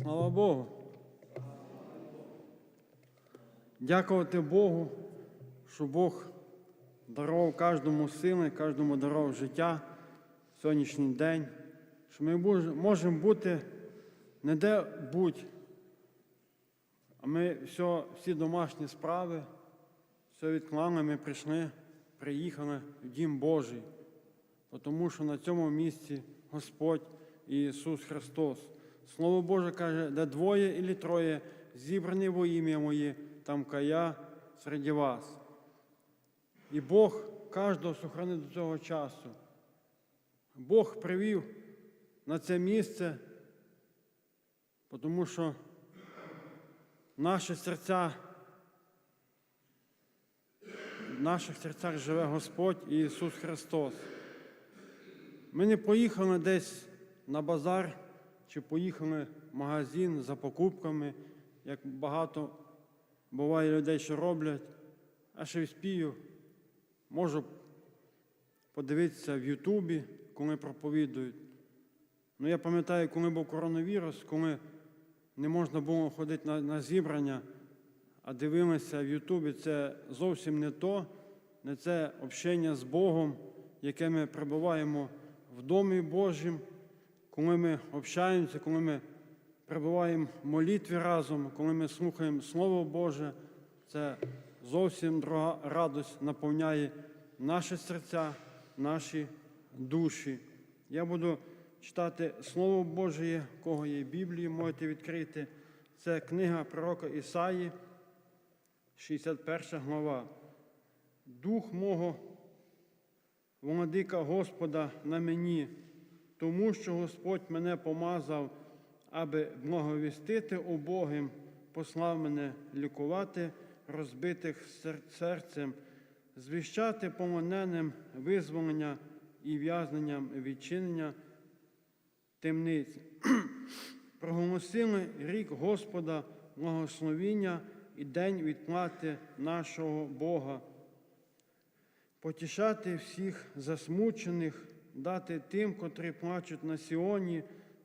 Слава Богу. Дякувати Богу, що Бог дарував кожному сили, кожному дарував життя в сьогоднішній день, що ми можемо бути не де будь, а ми все, всі домашні справи, все відклали, ми прийшли, приїхали в Дім Божий, тому що на цьому місці Господь Ісус Христос. Слово Боже каже, де двоє і троє зібрані во ім'я Моє, там я серед вас. І Бог кожного сохранить до цього часу. Бог привів на це місце, тому що наші серця, в наших серцях живе Господь і Ісус Христос. Ми не поїхали десь на базар чи поїхали в магазин за покупками, як багато буває людей, що роблять, а ще вспію, можу подивитися в Ютубі, коли проповідують. Ну, я пам'ятаю, коли був коронавірус, коли не можна було ходити на, на зібрання, а дивилися в Ютубі, це зовсім не то, не це общення з Богом, яке ми перебуваємо в Домі Божім, коли ми общаємося, коли ми перебуваємо в молитві разом, коли ми слухаємо Слово Боже, це зовсім друга радость наповняє наші серця, наші душі. Я буду читати Слово Боже, кого є Біблії, можете відкрити. Це книга пророка Ісаї, 61 глава. Дух мого, владика Господа на мені, тому що Господь мене помазав, аби благовістити убогим, послав мене лікувати розбитих серцем, звіщати полоненим визволення і в'язненням відчинення темниць. Проголосили рік Господа благословіння і день відплати нашого Бога. Потішати всіх засмучених, дати тим, котрі плачуть на Сіоні,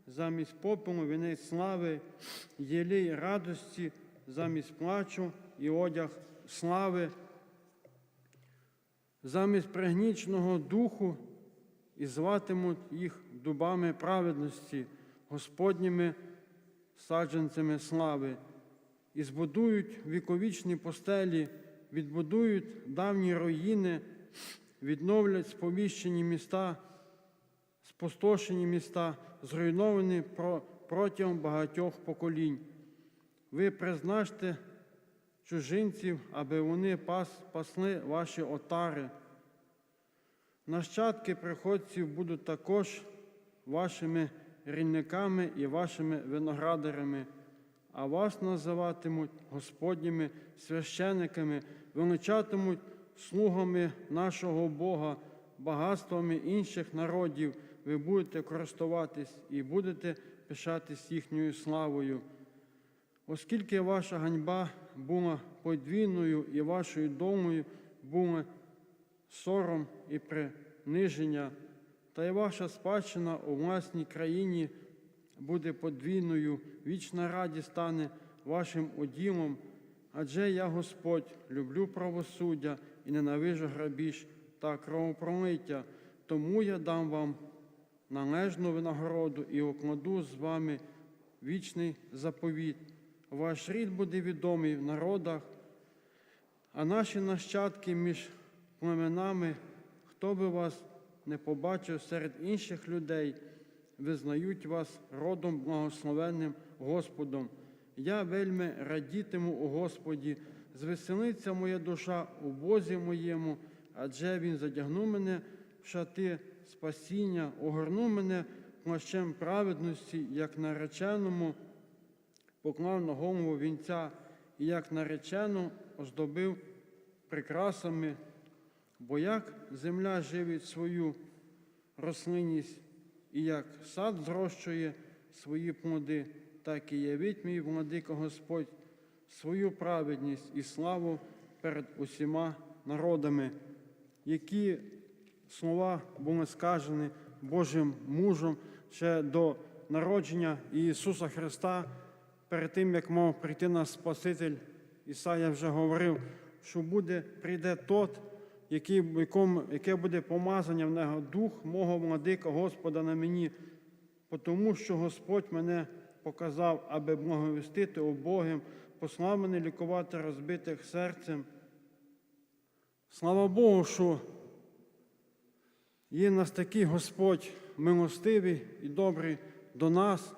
замість попелу вінець слави, єлій радості, замість плачу і одяг слави, замість пригнічного духу і зватимуть їх дубами праведності, Господніми саджанцями слави, і збудують віковічні постелі, відбудують давні руїни, відновлять сповіщені міста, спустошені міста, зруйновані протягом багатьох поколінь. Ви призначте чужинців, аби вони пас, пасли ваші отари. Нащадки приходців будуть також вашими рільниками і вашими виноградарями, а вас називатимуть Господніми священиками, величатимуть слугами нашого Бога, багатствами інших народів. Ви будете користуватись і будете пишатись їхньою славою. Оскільки ваша ганьба була подвійною і вашою домою були сором і приниження, та й ваша спадщина у власній країні буде подвійною, вічна радість стане вашим уділом, адже я Господь люблю правосуддя і ненавижу грабіж та кровопролиття, тому я дам вам належну винагороду і укладу з вами вічний заповіт. Ваш рід буде відомий в народах, а наші нащадки між племенами, хто би вас не побачив серед інших людей, визнають вас родом благословенним Господом. Я вельми радітиму у Господі, звеселиться моя душа у Бозі моєму, адже Він задягнув мене в шати спасіння, огорнув мене плащем праведності, як нареченому поклав на голову вінця і як наречену оздобив прикрасами, бо як земля живить свою рослинність, і як сад зрощує свої плоди, так і явить мій владика Господь свою праведність і славу перед усіма народами, які слова були сказані Божим мужем ще до народження Ісуса Христа, перед тим, як мав прийти наш Спаситель, Ісая вже говорив, що буде, прийде тот, який, яке буде помазання в нього дух мого владика Господа на мені, тому що Господь мене показав, аби благовістити убогим, послав мене лікувати розбитих серцем. Слава Богу, що є нас такий Господь милостивий і добрий до нас,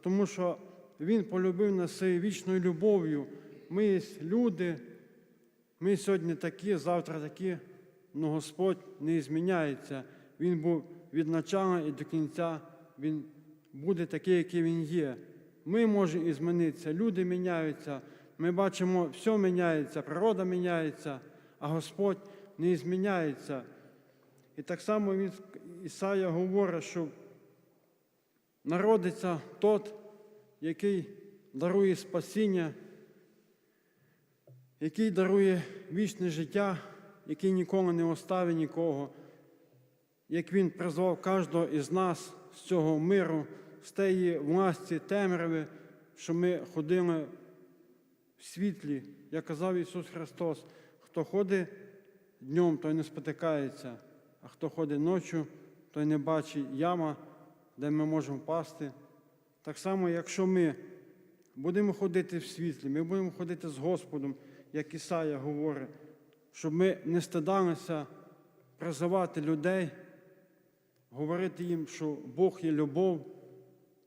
тому що Він полюбив нас своєю вічною любов'ю. Ми є люди, ми сьогодні такі, завтра такі, але Господь не зміняється. Він був від начала і до кінця, Він буде такий, який Він є. Ми можемо змінитися, люди міняються, ми бачимо, все міняється, природа міняється, а Господь не зміняється. І так само він, Ісая говорить, що народиться тот, який дарує спасіння, який дарує вічне життя, який ніколи не оставить нікого, як Він призвав кожного із нас з цього миру, з тієї власті темряви, що ми ходили в світлі, як казав Ісус Христос, хто ходить днем, той не спотикається, а хто ходить ночі, той не бачить яма, де ми можемо впасти. Так само, якщо ми будемо ходити в світлі, ми будемо ходити з Господом, як Ісая говорить, щоб ми не стидалися призивати людей, говорити їм, що Бог є любов.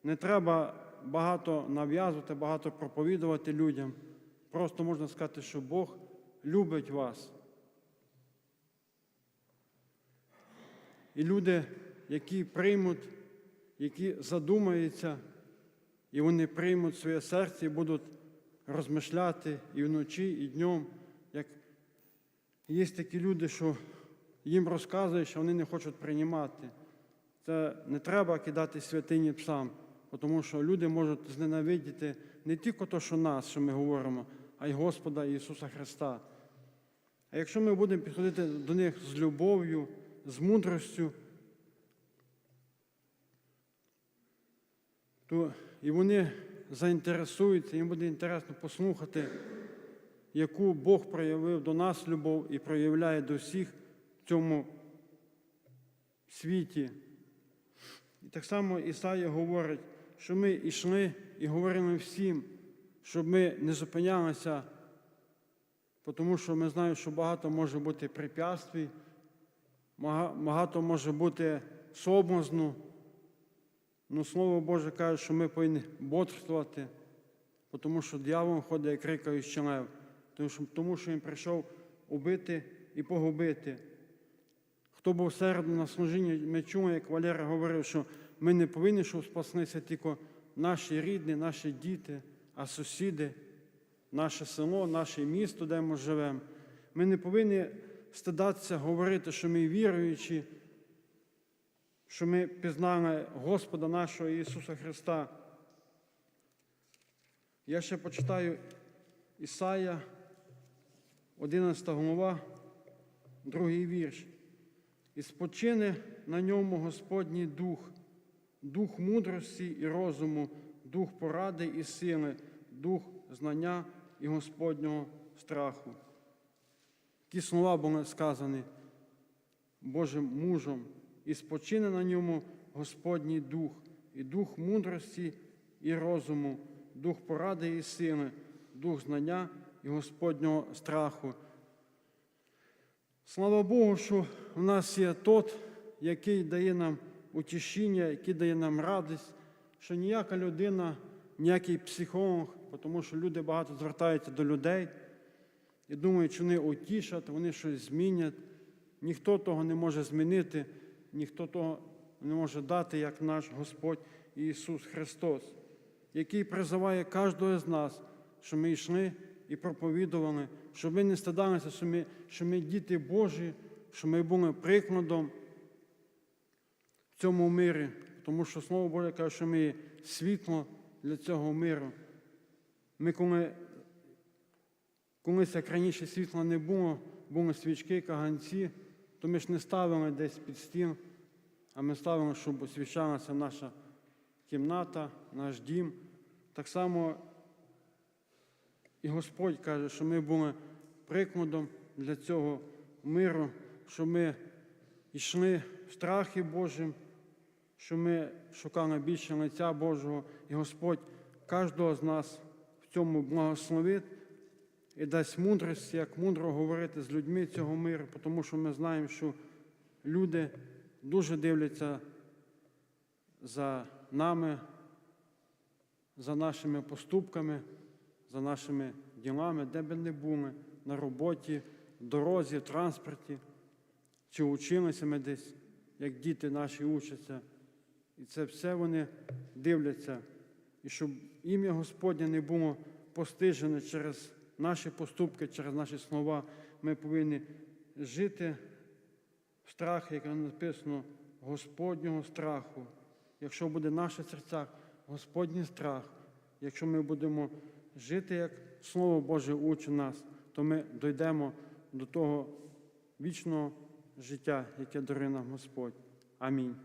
Не треба багато нав'язувати, багато проповідувати людям. Просто можна сказати, що Бог любить вас. І люди, які приймуть, які задумаються, і вони приймуть своє серце і будуть розмишляти і вночі, і днем. Як є такі люди, що їм розказують, що вони не хочуть приймати. Це не треба кидати святині псам, тому що люди можуть зненавидіти не тільки те, що нас, що ми говоримо, а й Господа Ісуса Христа. А якщо ми будемо підходити до них з любов'ю, з мудростю, то і вони заінтересуються, їм буде інтересно послухати, яку Бог проявив до нас любов і проявляє до всіх в цьому світі. І так само Ісая говорить, що ми йшли і говорили всім, щоб ми не зупинялися, тому що ми знаємо, що багато може бути препятствий, багато може бути соблазну. Ну, Слово Боже каже, що ми повинні бодрствувати, тому що дьявол ходить як рикаючий лев, тому що, він прийшов убити і погубити. Хто був серед на служінні, ми чули, як Валера говорив, що ми не повинні, щоб спаслися тільки наші рідні, наші діти, а сусіди, наше село, наше місто, де ми живемо. Ми не повинні стидатися говорити, що ми віруючі, що ми пізнали Господа нашого Ісуса Христа. Я ще почитаю Ісая, 11 глава, другий вірш. І спочине на ньому Господній дух, дух мудрості і розуму, дух поради і сили, дух знання і Господнього страху. Ті слова були сказані Божим мужем, і спочине на ньому Господній дух, і дух мудрості і розуму, дух поради і сили, дух знання і Господнього страху. Слава Богу, що в нас є тот, який дає нам утішіння, який дає нам радість, що ніяка людина, ніякий психолог, тому що люди багато звертаються до людей і думають, що вони утішать, вони щось змінять. Ніхто того не може змінити, ніхто того не може дати, як наш Господь Ісус Христос, який призиває кожного з нас, щоб ми йшли і проповідували, щоб ми не стидалися, що ми, що ми діти Божі, що ми були прикладом в цьому мирі, тому що Слово Боже каже, що ми є світло для цього миру. Ми коли колись як раніше світла не було, були свічки, каганці, то ми ж не ставили десь під стіл, а ми ставили, щоб освіщалася наша кімната, наш дім. Так само і Господь каже, що ми були прикладом для цього миру, що ми йшли в страхі Божим, що ми шукали більше лиця Божого, і Господь кожного з нас в цьому благословить і дасть мудрість, як мудро говорити з людьми цього миру, тому що ми знаємо, що люди дуже дивляться за нами, за нашими поступками, за нашими ділами, де би не були, на роботі, в дорозі, в транспорті, чи училися ми десь, як діти наші учаться. І це все вони дивляться. І щоб ім'я Господнє не було постижене через наші поступки, через наші слова, ми повинні жити в страхі, як написано, Господнього страху. Якщо буде в наших серцях Господній страх, якщо ми будемо жити, як Слово Боже учить нас, то ми дійдемо до того вічного життя, яке дарує нам Господь. Амінь.